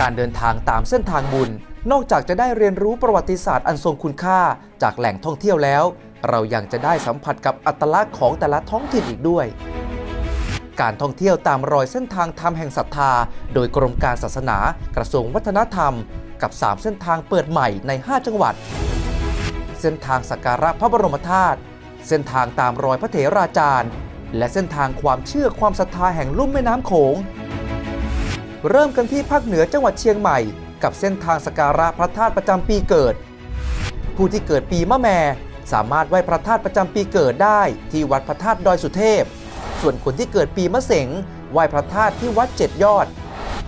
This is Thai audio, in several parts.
การเดินทางตามเส้นทางบุญ นอกจากจะได้เรียนรู้ประวัติศาสตร์อันทรงคุณค่าจากแหล่งท่องเที่ยวแล้ว เรายังจะได้สัมผัสกับอัตลักษณ์ของแต่ละท้องถิ่นอีกด้วย การท่องเที่ยวตามรอยเส้นทางธรรมแห่งศรัทธา โดยกรมการศาสนา กระทรวงวัฒนธรรม กับ 3 เส้นทางเปิดใหม่ใน 5 จังหวัด เส้นทางสักการะพระบรมธาตุเส้นทางตามรอยพระเถราจารย์ และเส้นทางความเชื่อความศรัทธาแห่งลุ่มแม่น้ำโขง เริ่มกันที่ภาคเหนือจังหวัดเชียงใหม่ กับเส้นทางสการะพระธาตุประจำปีเกิด ผู้ที่เกิดปีมะแม่สามารถไหว้พระธาตุประจำปีเกิดได้ที่วัดพระธาตุดอยสุเทพ ส่วนคนที่เกิดปีมะเสงไหว้พระธาตุที่วัดเจ็ดยอด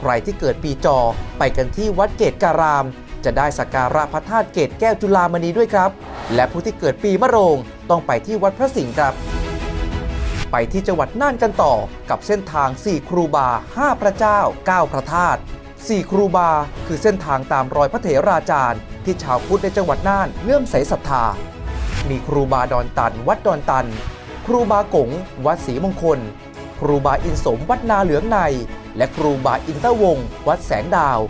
ใครที่เกิดปีจอไปกันที่วัดเกตการาม จะได้สักการะพระธาตุเกตแก้วจุฬามณีด้วยครับ และผู้ที่เกิดปีมะโรงต้องไปที่วัดพระสิงห์ครับ ไปที่จังหวัดน่านกันต่อกับเส้นทาง 4 ครูบา 5 พระเจ้า 9 พระธาตุ4ครูบา คือเส้นทางตามรอยพระเถราจารย์ ที่ชาวพุทธในจังหวัดน่านเลื่อมใสศรัทธา มีครูบาดอนตัน วัดดอนตัน ครูบากง วัดศรีมงคล ครูบาอินสมวัดนาเหลืองใน และครูบาอินเตอร์วงศวัดแสงดาว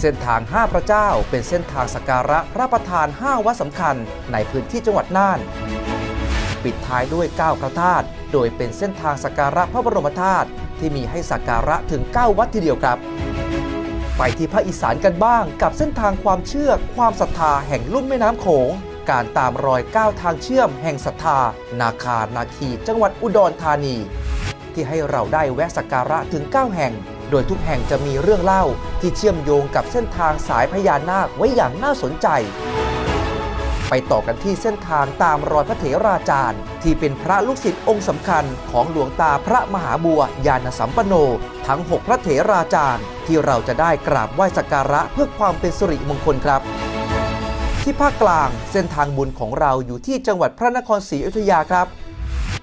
เส้นทาง 5 พระเจ้าเป็นเส้นทางสักการะพระประธาน 5 วัดสำคัญในพื้นที่จังหวัดน่าน ปิดท้ายด้วย 9 พระธาตุ โดยเป็นเส้นทางสักการะพระบรมธาตุที่มีให้สักการะถึง 9 วัดทีเดียวครับ ไปที่ภาคอีสานกันบ้างกับเส้นทางความเชื่อ ความศรัทธาแห่งลุ่มแม่น้ำโขง การตามรอย9ทางเชื่อมแห่งศรัทธา นาคานาคี จังหวัดอุดรธานี ที่ให้เราได้แวะสักการะถึง 9 แห่ง โดยทุกแห่งจะมีเรื่องเล่าที่เชื่อมโยงกับเส้นทางสายพญานาคไว้อย่างน่าสนใจ ไปต่อกันที่เส้นทางตามรอยพระเถราจารย์ ที่เป็นพระลูกศิษย์องค์สำคัญของหลวงตาพระมหาบัวยานสัมปโน ทั้ง 6 พระเถราจารย์ ที่เราจะได้กราบไหว้สักการะเพื่อความเป็นสิริมงคลครับที่ภาคกลางเส้นทางบุญของเราอยู่ที่จังหวัดพระนครศรีอยุธยาครับ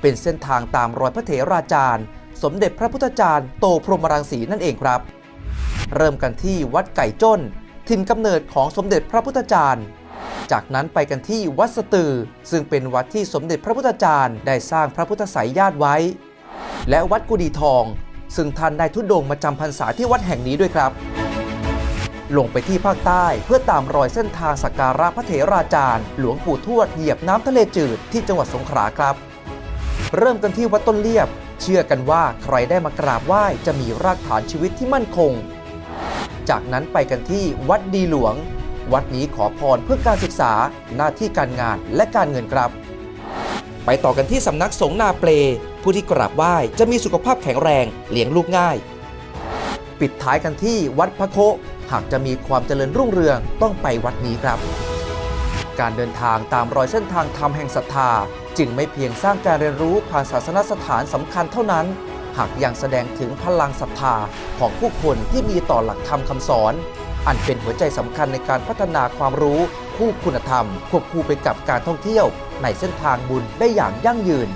เป็นเส้นทางตามรอยพระเถราจารย์ สมเด็จพระพุทธจารย์โตพรหมรังสีนั่นเองครับ เริ่มกันที่วัดไก่จ้นถิ่นกำเนิดของสมเด็จพระพุทธจารย์ จากนั้นไปกันที่วัดสตือ ซึ่งเป็นวัดที่สมเด็จพระพุทธจารย์ ได้สร้างพระพุทธไสยญาติไว้ และวัดกุดีทอง ซึ่งท่านได้ทุดงมาจำพรรษาที่วัดแห่งนี้ด้วยครับ ลงไปที่ภาคใต้เพื่อตามรอยเส้นทางสักการะพระเถราจารย์ หลวงปู่ทวดเหยียบน้ำทะเลจืดที่จังหวัดสงขลาครับ เริ่มกันที่วัดต้นเลียบ เชื่อกันว่าใครได้มากราบไหว้จะมีรากฐานชีวิตที่มั่นคง จากนั้นไปกันที่วัดดีหลวง วัดนี้ขอพรเพื่อการศึกษาหน้าที่การงานและการเงินครับ ไปต่อกันที่สำนักสงฆ์นาเปล ผู้ที่กราบไหว้จะมีสุขภาพแข็งแรงเลี้ยงลูกง่าย ปิดท้ายกันที่วัดพระโคหากจะมีความเจริญรุ่งเรืองต้องไปวัดนี้ครับ การเดินทางตามรอยเส้นทางธรรมแห่งศรัทธา จึงไม่เพียงสร้างการเรียนรู้ผ่านศาสนสถานสำคัญเท่านั้น หากยังแสดงถึงพลังศรัทธาของผู้คนที่มีต่อหลักธรรมคำสอน อันเป็นหัวใจสำคัญในการพัฒนาความรู้คู่คุณธรรม ควบคู่ไปกับการท่องเที่ยว ในเส้นทางบุญได้อย่างยั่งยืน